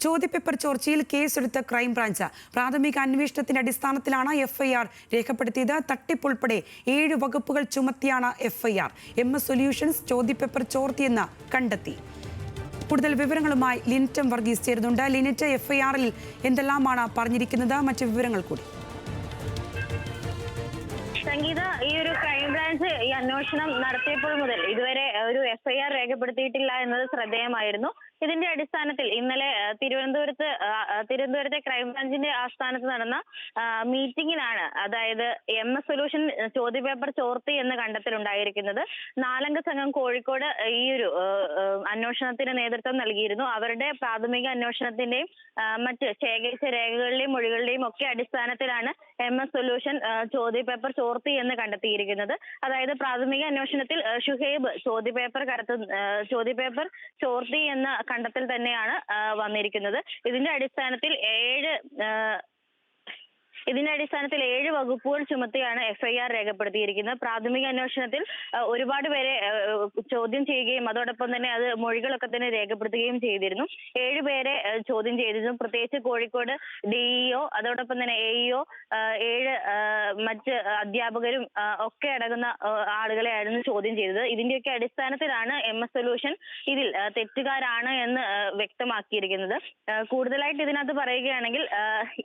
ചോദ്യപേപ്പർ ചോർച്ചയിൽ കേസെടുത്ത ക്രൈംബ്രാഞ്ച്. പ്രാഥമിക അന്വേഷണത്തിന്റെ അടിസ്ഥാനത്തിലാണ് എഫ്ഐആർ രേഖപ്പെടുത്തിയത്. തട്ടിപ്പ് ഉൾപ്പെടെ ഏഴ് വകുപ്പുകൾ ചുമത്തിയാണ് എഫ്ഐആർ. എം എസ് സൊല്യൂഷൻസ് ചോദ്യപേപ്പർ ചോർത്തിയെന്ന് കണ്ടെത്തി. കൂടുതൽ വിവരങ്ങളുമായി ലിനിറ്റം വർഗീസ് ചേരുന്നുണ്ട്. ലിനിറ്റ് എഫ്ഐആറിൽ എന്തെല്ലാമാണ് പറഞ്ഞിരിക്കുന്നത്? മറ്റു വിവരങ്ങൾ കൂടി. സംഗീത ഈ ഒരു ക്രൈംബ്രാഞ്ച് ഈ അന്വേഷണം നടത്തിയപ്പോൾ മുതൽ ഇതുവരെ ഒരു എഫ്ഐആർ രേഖപ്പെടുത്തിയിട്ടില്ല എന്നത് ശ്രദ്ധേയമായിരുന്നു. ഇതിന്റെ അടിസ്ഥാനത്തിൽ ഇന്നലെ തിരുവനന്തപുരത്ത് തിരുവനന്തപുരത്തെ ക്രൈംബ്രാഞ്ചിന്റെ ആസ്ഥാനത്ത് നടന്ന മീറ്റിംഗിലാണ് അതായത് എം എസ് സൊല്യൂഷൻ ചോദ്യപേപ്പർ ചോർത്തി എന്ന കണ്ടെത്തലുണ്ടായിരിക്കുന്നത്. നാലംഗ സംഘം കോഴിക്കോട് ഈ ഒരു അന്വേഷണത്തിന് നേതൃത്വം നൽകിയിരുന്നു. അവരുടെ പ്രാഥമിക അന്വേഷണത്തിന്റെയും മറ്റ് ശേഖരിച്ച രേഖകളുടെയും മൊഴികളുടെയും ഒക്കെ അടിസ്ഥാനത്തിലാണ് എം എസ് സൊല്യൂഷൻ ചോദ്യ പേപ്പർ ചോർത്തി എന്ന് കണ്ടെത്തിയിരിക്കുന്നത്. അതായത് പ്രാഥമിക അന്വേഷണത്തിൽ ഷുഹേബ് ചോദ്യ ചോദ്യപേപ്പർ ചോദ്യ ചോദ്യപേപ്പർ ചോർത്തി എന്ന കണ്ടെത്തൽ തന്നെയാണ് വന്നിരിക്കുന്നത്. ഇതിന്റെ അടിസ്ഥാനത്തിൽ ഏഴ് ഇതിന്റെ അടിസ്ഥാനത്തിൽ ഏഴ് വകുപ്പുകൾ ചുമത്തിയാണ് എഫ്ഐആർ രേഖപ്പെടുത്തിയിരിക്കുന്നത്. പ്രാഥമിക അന്വേഷണത്തിൽ ഒരുപാട് പേരെ ചോദ്യം ചെയ്യുകയും അതോടൊപ്പം തന്നെ അത് മൊഴികളൊക്കെ തന്നെ രേഖപ്പെടുത്തുകയും ചെയ്തിരുന്നു. ഏഴ് പേരെ ചോദ്യം ചെയ്തിരുന്നു. പ്രത്യേകിച്ച് കോഴിക്കോട് ഡിഇഒ അതോടൊപ്പം തന്നെ എഇഒ ഏഴ് മറ്റ് അധ്യാപകരും ഒക്കെ അടങ്ങുന്ന ആളുകളെ ആയിരുന്നു ചോദ്യം ചെയ്തത്. ഇതിന്റെയൊക്കെ അടിസ്ഥാനത്തിലാണ് എം എസ് സൊല്യൂഷൻ ഇതിൽ തെറ്റുകാരാണ് എന്ന് വ്യക്തമാക്കിയിരിക്കുന്നത്. കൂടുതലായിട്ട് ഇതിനകത്ത് പറയുകയാണെങ്കിൽ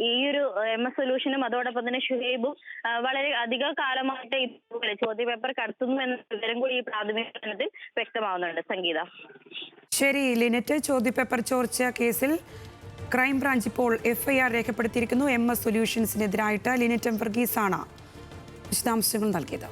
ഈ ഒരു എം എസ് സൊല്യൂഷനും അതോടൊപ്പം തന്നെ ഷുഹൈബും വളരെ അധിക കാലമായിട്ട് ഇതുപോലെ ചോദ്യപേപ്പർ കടത്തുന്നു എന്ന വിവരം കൂടി ഈ പ്രാഥമിക പഠനത്തിൽ വ്യക്തമാവുന്നുണ്ട്. സംഗീത. ശരി ലിനറ്റ് ചോദ്യപേപ്പർ ചോർച്ച കേസിൽ ക്രൈംബ്രാഞ്ച് ഇപ്പോൾ എഫ്ഐആർ രേഖപ്പെടുത്തിയിരിക്കുന്നു. എം എസ് സൊല്യൂഷൻസിനെതിരായിട്ട് ലിനറ്റ് എം വർഗീസാണ് വിശദാംശങ്ങൾ നൽകിയത്.